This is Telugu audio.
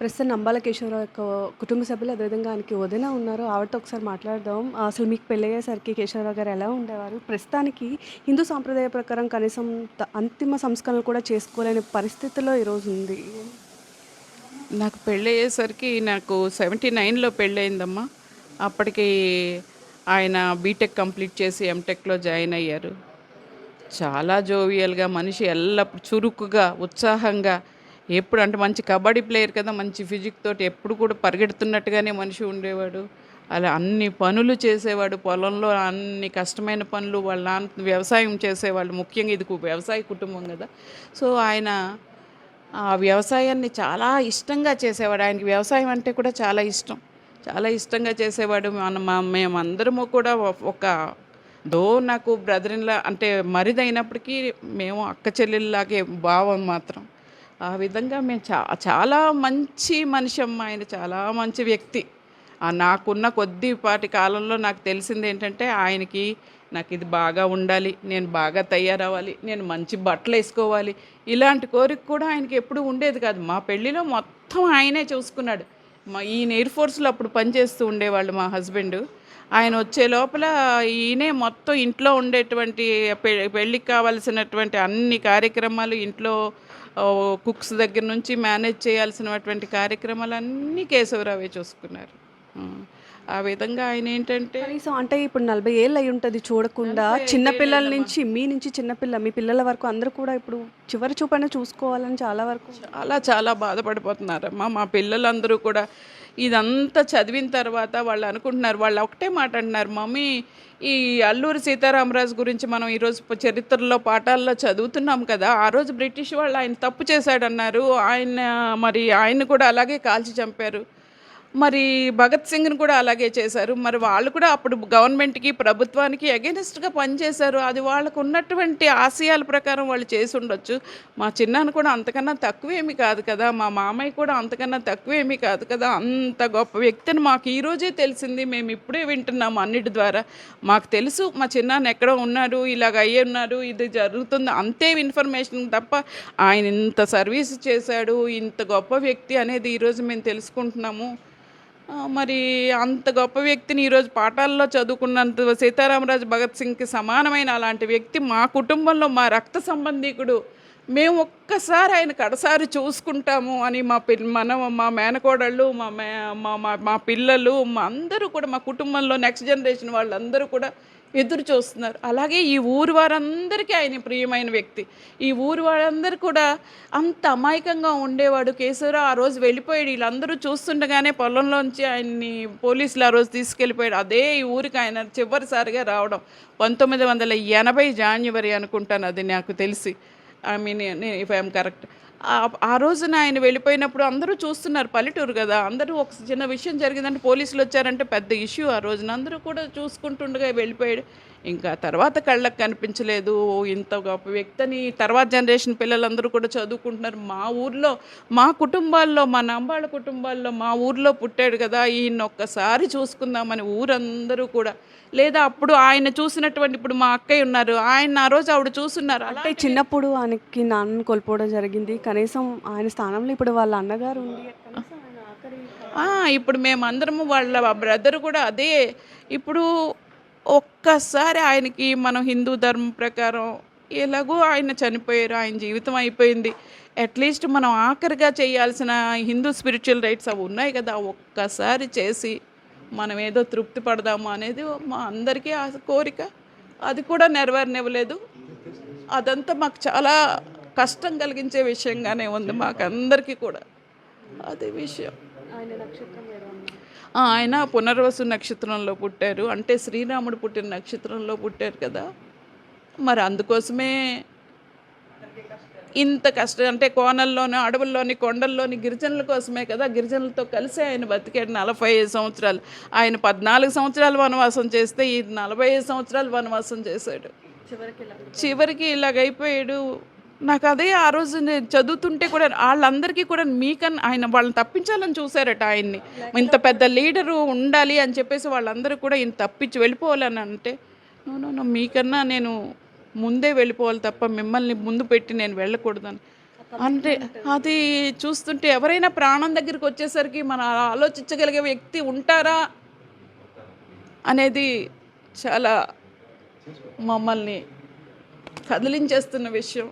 ప్రస్తుతం నంబాల కేశవరావు యొక్క కుటుంబ సభ్యులు అదేవిధంగా ఆయనకి వదిన ఉన్నారు. ఆవిడతో ఒకసారి మాట్లాడదాం. అసలు మీకు పెళ్ళయ్యేసరికి కేశవరావు గారు ఎలా ఉండేవారు? ప్రస్తుతానికి హిందూ సాంప్రదాయ ప్రకారం కనీసం త- అంతిమ సంస్కరణలు కూడా చేసుకోలేని పరిస్థితిలో ఈరోజు ఉంది. నాకు పెళ్ళయ్యేసరికి నాకు సెవెంటీ నైన్లో పెళ్ళయిందమ్మా. అప్పటికి ఆయన బీటెక్ కంప్లీట్ చేసి ఎంటెక్లో జాయిన్ అయ్యారు. చాలా జోవియల్గా మనిషి ఎల్లప్పుడు చురుకుగా ఉత్సాహంగా ఎప్పుడు అంటే మంచి కబడ్డీ ప్లేయర్ కదా మంచి ఫిజిక్ తోటి ఎప్పుడు కూడా పరిగెడుతున్నట్టుగానే మనిషి ఉండేవాడు. అలా అన్ని పనులు చేసేవాడు పొలంలో అన్ని కష్టమైన పనులు వాళ్ళ నాన్న వ్యవసాయం చేసేవాళ్ళు ముఖ్యంగా ఇది వ్యవసాయ కుటుంబం కదా. సో ఆయన ఆ వ్యవసాయాన్ని చాలా ఇష్టంగా చేసేవాడు. ఆయనకి వ్యవసాయం అంటే కూడా చాలా ఇష్టం. చాలా ఇష్టంగా చేసేవాడు. మన మేమందరము కూడా ఒక దో నాకు బ్రదర్లా అంటే మరిదైనప్పటికీ మేము అక్క చెల్లెల్లాగే భావం మాత్రం. ఆ విధంగా మేము చా చాలా మంచి మనిషి అమ్మ ఆయన చాలా మంచి వ్యక్తి. నాకున్న కొద్దిపాటి కాలంలో నాకు తెలిసింది ఏంటంటే ఆయనకి నాకు ఇది బాగా ఉండాలి నేను బాగా తయారవ్వాలి నేను మంచి బట్టలు వేసుకోవాలి. ఇలాంటి కోరిక కూడా ఆయనకి ఎప్పుడు ఉండేది కాదు. మా పెళ్ళిలో మొత్తం ఆయనే చూసుకున్నాడు. మా ఈయన ఎయిర్ ఫోర్స్లో అప్పుడు పనిచేస్తూ ఉండేవాళ్ళు మా హస్బెండ్. ఆయన వచ్చే లోపల ఈయనే మొత్తం ఇంట్లో ఉండేటువంటి పె- పెళ్ళికి కావాల్సినటువంటి అన్ని కార్యక్రమాలు ఇంట్లో కుక్స్ దగ్గర నుంచి మేనేజ్ చేయాల్సినటువంటి కార్యక్రమాలన్నీ కేశవరావే చూసుకున్నారు. ఆ, విధంగా ఆయన ఏంటంటే కనీసం అంటే ఇప్పుడు నలభై ఏళ్ళు అయి ఉంటుంది చూడకుండా చిన్న పిల్లల నుంచి మీ నుంచి చిన్నపిల్ల మీ పిల్లల వరకు అందరూ కూడా ఇప్పుడు చివరి చూపైనా చూసుకోవాలని చాలా వరకు చాలా చాలా బాధపడిపోతున్నారమ్మా. మా పిల్లలందరూ కూడా ఇదంతా చదివిన తర్వాత వాళ్ళు అనుకుంటున్నారు. వాళ్ళు ఒకటే మాట అంటున్నారు మమ్మీ ఈ అల్లూరి సీతారామరాజు గురించి మనం ఈరోజు చరిత్రలో పాఠాల్లో చదువుతున్నాం కదా. ఆ రోజు బ్రిటిష్ వాళ్ళు ఆయన తప్పు చేశాడన్నారు. ఆయన మరి ఆయన కూడా అలాగే కాల్చి చంపారు. మరి భగత్ సింగ్ని కూడా అలాగే చేశారు. మరి వాళ్ళు కూడా అప్పుడు గవర్నమెంట్కి ప్రభుత్వానికి అగెనిస్ట్గా పనిచేశారు. అది వాళ్ళకు ఉన్నటువంటి ఆశయాల ప్రకారం వాళ్ళు చేసి ఉండొచ్చు మా చిన్నాను కూడా అంతకన్నా తక్కువేమీ కాదు కదా. మా మామయ్య కూడా అంతకన్నా తక్కువేమీ కాదు కదా. అంత గొప్ప వ్యక్తిని మాకు ఈరోజే తెలిసింది. మేము ఇప్పుడే వింటున్నాము అన్నిటి ద్వారా. మాకు తెలుసు మా చిన్నాన్న ఎక్కడో ఉన్నారు ఇలాగ అయ్యి ఉన్నారు ఇది జరుగుతుంది. అంతే ఇన్ఫర్మేషన్ తప్ప ఆయన ఇంత సర్వీస్ చేశాడు ఇంత గొప్ప వ్యక్తి అనేది ఈరోజు మేము తెలుసుకుంటున్నాము. మరి అంత గొప్ప వ్యక్తిని ఈరోజు పాఠాల్లో చదువుకున్నంత సీతారామరాజు భగత్ సింగ్కి సమానమైన అలాంటి వ్యక్తి మా కుటుంబంలో మా రక్త సంబంధీకుడు. మేము ఒక్కసారి ఆయన కడసారి చూసుకుంటాము అని మా పిల్ మన మా మేనకోడళ్ళు మా మే మా మా- మా పిల్లలు మా అందరూ కూడా మా కుటుంబంలో నెక్స్ట్ జనరేషన్ వాళ్ళందరూ కూడా ఎదురు చూస్తున్నారు. అలాగే ఈ ఊరు వారందరికీ ఆయన ప్రియమైన వ్యక్తి. ఈ ఊరు వారందరూ కూడా అంత అమాయకంగా ఉండేవాడు. కేశవరావు ఆ రోజు వెళ్ళిపోయాడు. వీళ్ళందరూ చూస్తుండగానే పొలంలోంచి ఆయన్ని పోలీసులు ఆ రోజు తీసుకెళ్ళిపోయాడు అదే ఈ ఊరికి ఆయన చివరిసారిగా రావడం. పంతొమ్మిది వందల ఎనభై జాన్యువరి అనుకుంటాను. అది నాకు తెలిసి. I mean if I'm correct ఆ రోజున ఆయన వెళ్ళిపోయినప్పుడు అందరూ చూస్తున్నారు పల్లెటూరు కదా. అందరూ ఒక చిన్న విషయం జరిగిందంటే పోలీసులు వచ్చారంటే పెద్ద ఇష్యూ ఆ రోజున. అందరూ కూడా చూసుకుంటుండగా వెళ్ళిపోయాడు. ఇంకా తర్వాత కళ్ళకు కనిపించలేదు. ఇంత గొప్ప వ్యక్తిని తర్వాత జనరేషన్ పిల్లలందరూ కూడా చదువుకుంటున్నారు. మా ఊర్లో మా కుటుంబాల్లో మా నంబాళ్ళ కుటుంబాల్లో మా ఊర్లో పుట్టాడు కదా ఈయన ఒక్కసారి చూసుకుందామని ఊరందరూ కూడా. లేదా అప్పుడు ఆయన చూసినటువంటి ఇప్పుడు మా అక్కయ్య ఉన్నారు. ఆయన ఆ రోజు ఆవిడ చూస్తున్నారు. అంటే చిన్నప్పుడు ఆయనకి నాన్నని కోల్పోవడం జరిగింది. కనీసం ఆయన స్థానంలో ఇప్పుడు వాళ్ళ అన్నగారు ఆ, ఇప్పుడు మేమందరము వాళ్ళ బ్రదర్ కూడా అదే. ఇప్పుడు ఒక్కసారి ఆయనకి మనం హిందూ ధర్మం ప్రకారం ఎలాగో ఆయన చనిపోయారు ఆయన జీవితం అయిపోయింది. అట్లీస్ట్ మనం ఆఖరిగా చేయాల్సిన హిందూ స్పిరిచువల్ రైట్స్ అవి ఉన్నాయి కదా ఒక్కసారి చేసి మనం ఏదో తృప్తి పడదాము అనేది మా అందరికీ ఆ కోరిక. అది కూడా నెరవేరనివ్వలేదు. అదంతా మాకు చాలా కష్టం కలిగించే విషయంగానే ఉంది మాకు అందరికీ కూడా. అదే విషయం. ఆయన పునర్వసు నక్షత్రంలో పుట్టారు. అంటే శ్రీరాముడు పుట్టిన నక్షత్రంలో పుట్టారు కదా. మరి అందుకోసమే ఇంత కష్టం అంటే కోనల్లోని అడవుల్లోని కొండల్లోని గిరిజనుల కోసమే కదా గిరిజనులతో కలిసి ఆయన బతికాడు నలభై ఐదు సంవత్సరాలు. ఆయన పద్నాలుగు సంవత్సరాలు వనవాసం చేస్తే ఈ నలభై ఐదు సంవత్సరాలు వనవాసం చేశాడు. చివరికి ఇలా చివరికి ఇలాగ అయిపోయాడు నాకు అదే ఆ రోజు నేను చదువుతుంటే కూడా వాళ్ళందరికీ కూడా మీకన్నా ఆయన వాళ్ళని తప్పించాలని చూశారట ఆయన్ని. ఇంత పెద్ద లీడరు ఉండాలి అని చెప్పేసి వాళ్ళందరూ కూడా ఈయన తప్పించి వెళ్ళిపోవాలని అంటే నో మీకన్నా నేను ముందే వెళ్ళిపోవాలి తప్ప మిమ్మల్ని ముందు పెట్టి నేను వెళ్ళకూడదని. అంటే అది చూస్తుంటే ఎవరైనా ప్రాణం దగ్గరికి వచ్చేసరికి మనం ఆలోచించగలిగే వ్యక్తి ఉంటారా అనేది చాలా మమ్మల్ని కదిలించేస్తున్న విషయం.